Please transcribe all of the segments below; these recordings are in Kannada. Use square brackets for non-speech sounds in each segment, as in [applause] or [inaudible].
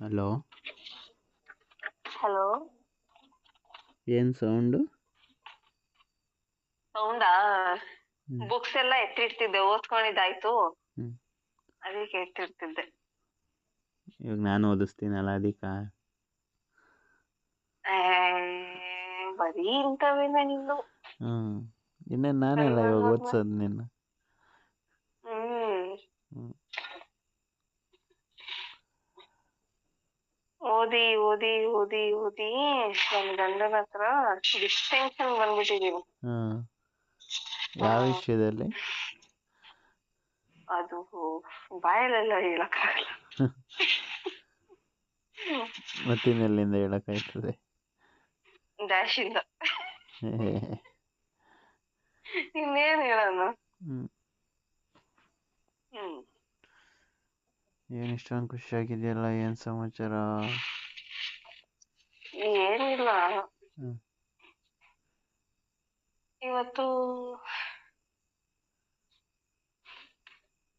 ಹಲೋ. ಹಲೋ. ಏನು ಸೌಂಡ್? ಸೌಂಡಾ? ಹ್ಮ್. ಬುಕ್ಸ್ ಎಲ್ಲ ಎತ್ತಿಡ್ತಿದ್ದೆ ಓದ್ಕೊಂಡಿದ್ದಾಯ್ತು. ಹ್ಮ್. ಅದಕ್ಕೆ ಎತ್ತಿಡ್ತಿದ್ದೆ. ಇವಾಗ ನಾನು ಓದಿಸ್ತೀನಲ್ಲ ಅದಕ್ಕೆ ಏ, ಬರೀ ಇಂಥವೇನ ನಿಂದು. ಹ್ಞೂ ಇನ್ನೇನು ನಾನೆಲ್ಲ ಇವಾಗ ಹ್ಮ್. ಓದಿಸೋದು ನಿನ್ನ. ಹ್ಮ್. ಹ್ಮ್. ಓದಿ ಓದಿ ಓದಿ ಓದಿ ನನ್ ಗಂಡನ ಹತ್ರ ಡಿಸ್ಟಿಂಕ್ಷನ್ ಬಂದ್ಬಿಟ್ಟಿದೀನಿ. ಹಾಂ. ಯಾವ ಹ್ಮ್. ವಿಷಯದಲ್ಲಿ? ಅದು ಬಾಯಲ್ಲೆಲ್ಲ ಹೇಳಕ್ಕಾಗಲ್ಲ. ಹೇಳಕ್ ಆಯ್ತದೆ ಡ್ಯಾಶ್ ಇಂದ ಇನ್ನೇನ್ ಹೇಳೋಣ ಹ್ಮ್. ಹ್ಮ್. ಏನು ಇಷ್ಟೊಂದು ಖುಷಿಯಾಗಿದೆಯಲ್ಲ ಏನ್ ಸಮಾಚಾರ? ಇವತ್ತು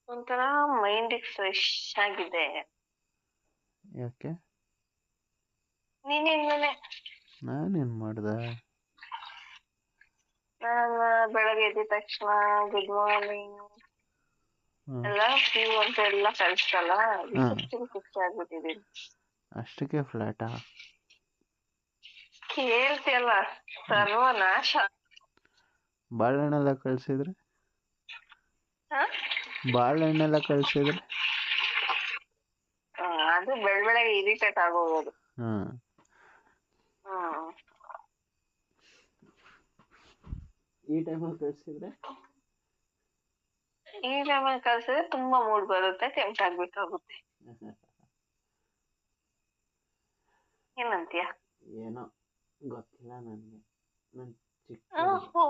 ಒಂಥರ ಮೈಂಡ್ ಫ್ರೆಶ್ ಆಗಿದೆ. ಯಾಕೆ? ಮೇಲೆ ನಾನೇನ್ ಮಾಡ್ದೆ? ನಾನು ಬೆಳಗ್ಗೆ ಎದ್ದ ತಕ್ಷಣ ಗುಡ್ ಮಾರ್ನಿಂಗ್. ಎಲ್ಲ ಫ್ರೀ ಅಂತ ಎಲ್ಲ ಕಳ್ಸಲ್ಲ. ಖುಷಿ ಆಗ್ಬಿಟ್ಟಿದೀನಿ ಅಷ್ಟಕ್ಕೆ ಫ್ಲ್ಯಾಟಾ ಕೇಳ್ತಿಯಲ್ಲ ಸರ್ವನಾಶ ಬಾಳೆಹಣ್ಣೆಲ್ಲ ಕಳ್ಸಿದ್ರೆ? ಹ? ಬಾಳೆಹಣ್ಣೆಲ್ಲ ಕಳ್ಸಿದ್ರೆ? ಹ್ಮ್, ಅದು ಬೆಳ್ ಬೆಳಗ್ಗೆ ಇರಿಟೇಟ್ ಆಗೋಗೋದು. ಹಾಂ. ಹ್ಮ್ ಈ ಟೈಮಲ್ಲಿ ಕಳ್ಸಿದ್ರೆ? ಈ ಟೈಮಲ್ಲಿ ಕಳ್ಸಿದ್ರೆ ತುಂಬಾ ಮೂಡ್ ಬರುತ್ತೆ ಟೆಂಪ್ಟ್ ಆಗ್ಬೇಕಾಗುತ್ತೆ. [laughs] ಏನಂತೀಯ? ಏನೋ. ಗೊತ್ತಿಲ್ಲ ನನಗೆ. ಚಿಕ್ಕ ಹುಡ್ಗ. ಓಹೋ!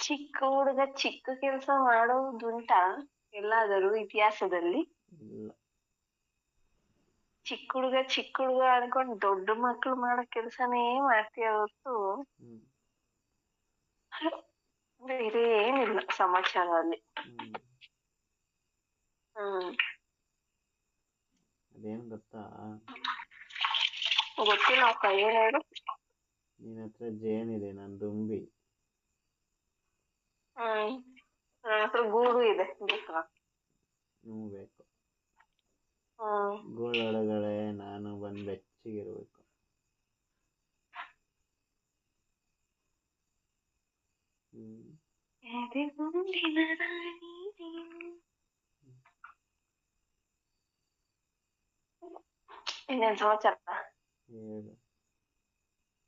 ಚಿಕ್ಕ ಹುಡುಗ ಚಿಕ್ಕ ಕೆಲಸ ಮಾಡೋದುಂಟಾ? ಎಲ್ಲಾದರೂ ಇತಿಹಾಸದಲ್ಲಿ? ಇಲ್ಲ. ಚಿಕ್ಕ ಹುಡುಗ ಚಿಕ್ಕ ಹುಡುಗ ಅನ್ಕೊಂಡ್ ದೊಡ್ಡ ಮಕ್ಳು ಮಾಡೋ ಕೆಲಸನೇ ಮಾಡ್ತೀಯ ಹೊರ್ತು? ಹ್ಮ್. ಬೇರೆ ಏನಿಲ್ಲ ಸಮಾಚಾರದಲ್ಲಿ. ಹ್ಮ್. ಹ್ಮ್. ಅದೇನು ಗೊತ್ತಾ? ಗೊತ್ತಿಲ್ಲ ಅಕ್ಕ ಏನ್ ಹೇಳು? ನಿನ್ನ ಹತ್ರ ಜೇನಿದೆ ನಾನು ದುಂಬಿ. ಹ್ಮ್ ನನ್ನ ಹತ್ರ ಗೂಡು ಇದೆ ಬೇಕಾ ನೀವು ಬೇಕು. ಹ್ಮ್. ಗೂಳೊಳಗಡೆ ನಾನು ಬಂದು ಬೆಚ್ಚಗಿರ್ಬೇಕು. ಹ್ಮ್. ರಾಣಿ ನೀನು. ಇನ್ನೇನ್ ಸಮಾಚಾರ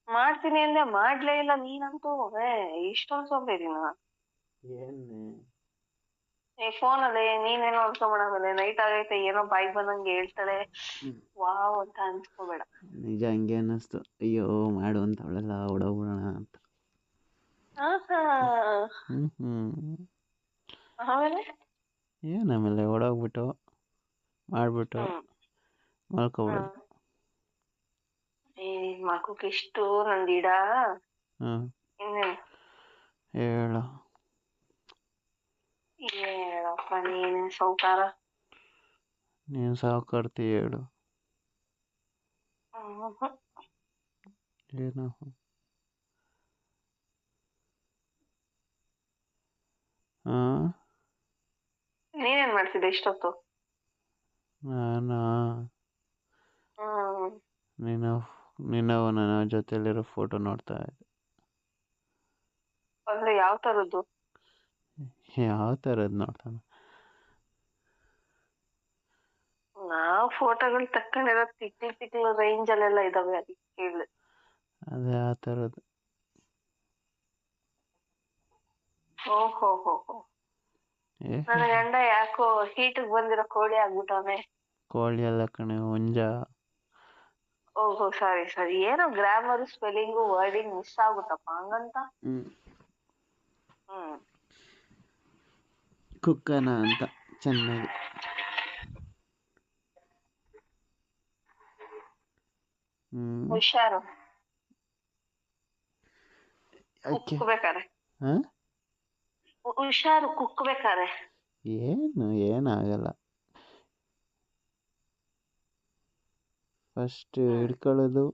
ಮಾಡ್ತೀನಿ ಅಂದ್ರೆ ಮಾಡ್ಲೇ ಇಲ್ಲ ನೀನಂತೂ. ಏ ಇಷ್ಟೊಂದು ಸೋಂಬೇರಿನ ಏನೇ ಏ ಫೋನ್ ಅಲ್ಲೇ ನೀನೇನೋ ಅನ್ಕೊಂಬಿಡಮೇಲೆ ನೈಟ್ ಆಗೈತೆ ಏನೋ ಬಾಯಿಗೆ ಬಂದಂಗೆ ಹೇಳ್ತಾಳೆ. ವಾವ್ ಅಂತ ಅನ್ಸ್ಕೋಬೇಡ. ನಿಜ ಹಂಗೆ ಅನ್ನಿಸ್ತು. ಅಯ್ಯೋ ಮಾಡು ಅಂತ ಅವಳೆಲ್ಲ ಓಡೋಗ್ಬಿಡೋಣ ಅಂತ. ಆಹಾ. ಆಮೇಲೆ? ಏನು ಆಮೇಲೆ ಓಡೋಗ್ಬಿಟ್ಟು ಮಾಡ್ಬಿಟ್ಟು ಮಲ್ಕೋಬಿಡೋದು. ಮಲ್ಕೊಬಿಡೋದು ಹ್ಮ್. ಏ ಮಗುಗೆ ಇಷ್ಟು ನಂದ್ ಇಡ. ಹಾಂ. ಇನ್ನೇನು ಹೇಳು. ಹೇಳಪ್ಪ ನೀನೇ ಸೌಕಾರ ನೀನು ಸಾವುಕಾರ್ತಿ ಹೇಳು. ಏನು? ನೀನೇನ್ ಮಾಡ್ತಿದ್ದೆ ಇಷ್ಟೊತ್ತು? ನಾನಾ? ನೀನು ನಿನ್ನ ನನ್ನ ಜೊತೆಲಿರೋ ಫೋಟೋ ನೋಡ್ತಾ ಇದ್ದೆ. ಅಂದ್ರೆ ಯಾವ ತರದ್ದು? ಯಾವ ತರದ್ ನೋಡ್ತಾನ? ನಾವ್ ಫೋಟೋಗಳು ತಕ್ಕೊಂಡಿರೋ ತಿಕ್ಲಿ ತಿಕ್ಲು ರೇಂಜ್ ಅಲ್ಲೆಲ್ಲ ಇದಾವೆ ಅದಕ್ಕೆ ಕೇಳಿದೆ. ಅದೇ ಆ ಥರದ್ದು ಓಹೋ ಹೋ ಹೋ ಏ? ನನ್ನ ಗಂಡ ಯಾಕೋ ಹೀಟಿಗೆ ಬಂದಿರೋ ಕೋಳಿ ಆಗ್ಬಿಟ್ಟವನೆ ಕೋಳಿ ಎಲ್ಲ ಕಣೆ ಹುಂಜ. ಓಹೋ ಸಾರಿ ಸಾರಿ. ಏನೋ ಗ್ರಾಮರ್ ಸ್ಪೆಲ್ಲಿಂಗು ವರ್ಡಿಂಗ್ ಮಿಸ್ ಆಗುತ್ತಪ್ಪ ಹಂಗಂತ? ಹ್ಮ್. ಕುಕ್ಕನ ಅಂತ ಚೆನ್ನಾಗಿ. ಹ್ಮ್. ಹುಷಾರು. ಕುಕ್ಬೇಕಾರೆ ಹುಷಾರು ಕುಕ್ಬೇಕಾರೆ ಏನು ಏನಾಗಲ್ಲ. ಫಸ್ಟ್. ಹಿಡ್ಕೊಳ್ಳೋದು